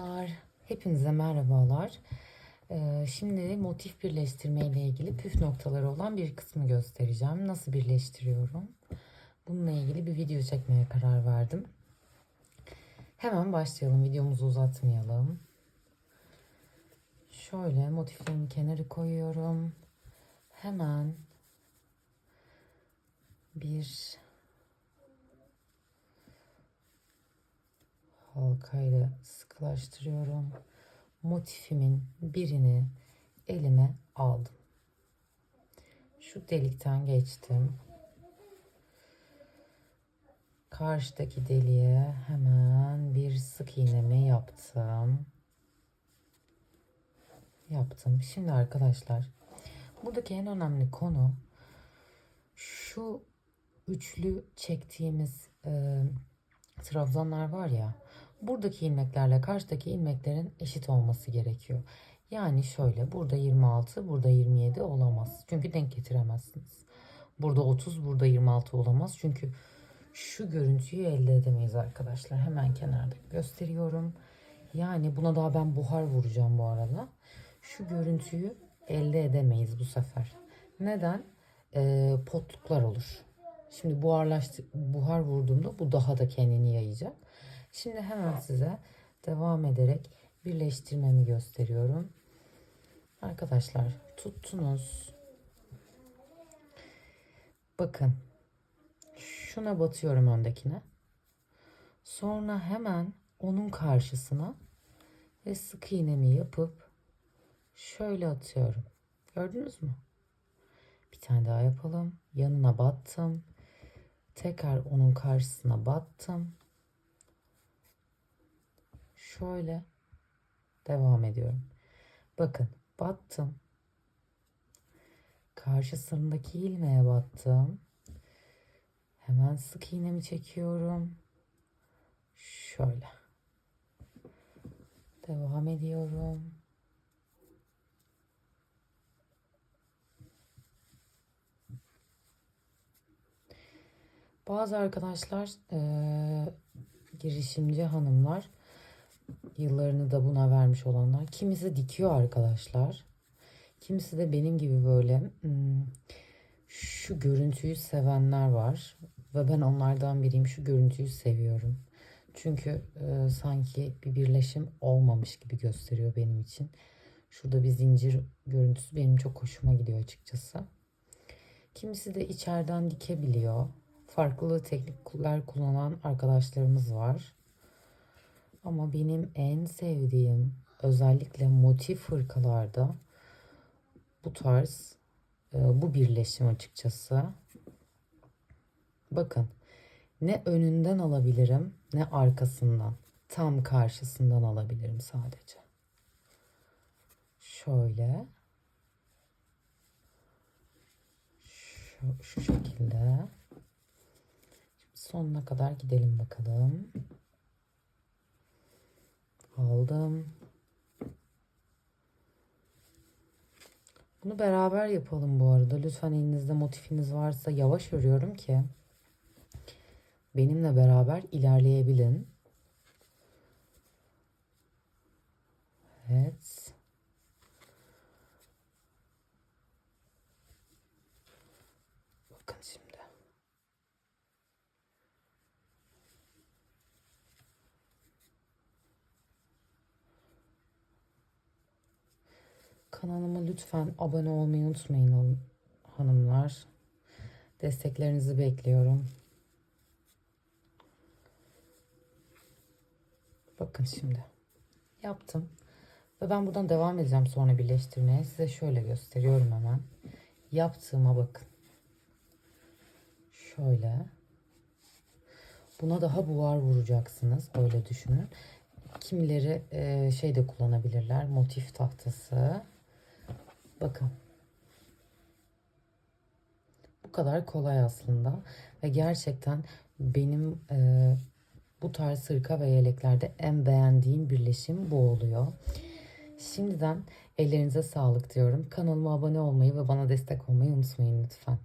Canlar, hepinize merhabalar. Ee, şimdi motif birleştirme ile ilgili püf noktaları olan bir kısmı göstereceğim. Nasıl birleştiriyorum? Bununla ilgili bir video çekmeye karar verdim. Hemen başlayalım. Videomuzu uzatmayalım. Şöyle motiflerimi kenarı koyuyorum. Hemen bir halkayla sıkılaştırıyorum. Motifimin birini elime aldım. Şu delikten geçtim. Karşıdaki deliğe hemen bir sık iğnemi yaptım. Yaptım. Şimdi arkadaşlar buradaki en önemli konu şu üçlü çektiğimiz e, trabzanlar var ya buradaki ilmeklerle karşıdaki ilmeklerin eşit olması gerekiyor. Yani şöyle burada 26 burada 27 olamaz. Çünkü denk getiremezsiniz. Burada 30 burada 26 olamaz. Çünkü şu görüntüyü elde edemeyiz arkadaşlar. Hemen kenarda gösteriyorum. Yani buna daha ben buhar vuracağım bu arada. Şu görüntüyü elde edemeyiz bu sefer. Neden? Ee, potluklar olur. Şimdi buharlaştı, buhar vurduğumda bu daha da kendini yayacak. Şimdi hemen size devam ederek birleştirmemi gösteriyorum. Arkadaşlar tuttunuz. Bakın. Şuna batıyorum öndekine. Sonra hemen onun karşısına ve sık iğnemi yapıp şöyle atıyorum. Gördünüz mü? Bir tane daha yapalım. Yanına battım. Tekrar onun karşısına battım. Şöyle devam ediyorum. Bakın battım. Karşısındaki ilmeğe battım. Hemen sık iğnemi çekiyorum. Şöyle. Devam ediyorum. Bazı arkadaşlar eee, girişimci hanımlar yıllarını da buna vermiş olanlar kimisi dikiyor arkadaşlar. Kimisi de benim gibi böyle hmm, şu görüntüyü sevenler var ve ben onlardan biriyim. Şu görüntüyü seviyorum. Çünkü e, sanki bir birleşim olmamış gibi gösteriyor benim için. Şurada bir zincir görüntüsü benim çok hoşuma gidiyor açıkçası. Kimisi de içeriden dikebiliyor. Farklı teknikler kullanan arkadaşlarımız var. Ama benim en sevdiğim özellikle motif hırkalarda bu tarz e, bu birleşim açıkçası. Bakın ne önünden alabilirim ne arkasından. Tam karşısından alabilirim sadece. Şöyle. Şu, şu şekilde. Şimdi sonuna kadar gidelim bakalım. Aldım. Bunu beraber yapalım bu arada. Lütfen elinizde motifiniz varsa yavaş örüyorum ki benimle beraber ilerleyebilin. Evet. Bakın şimdi. Kanalıma lütfen abone olmayı unutmayın hanımlar. Desteklerinizi bekliyorum. Bakın şimdi. Yaptım. Ve ben buradan devam edeceğim sonra birleştirmeye. Size şöyle gösteriyorum hemen. Yaptığıma bakın. Şöyle. Buna daha buhar vuracaksınız. Öyle düşünün. Kimileri e, şey de kullanabilirler. Motif tahtası. Bakın. Bu kadar kolay aslında. Ve gerçekten benim e, bu tarz hırka ve yeleklerde en beğendiğim birleşim bu oluyor. Şimdiden ellerinize sağlık diyorum. Kanalıma abone olmayı ve bana destek olmayı unutmayın lütfen.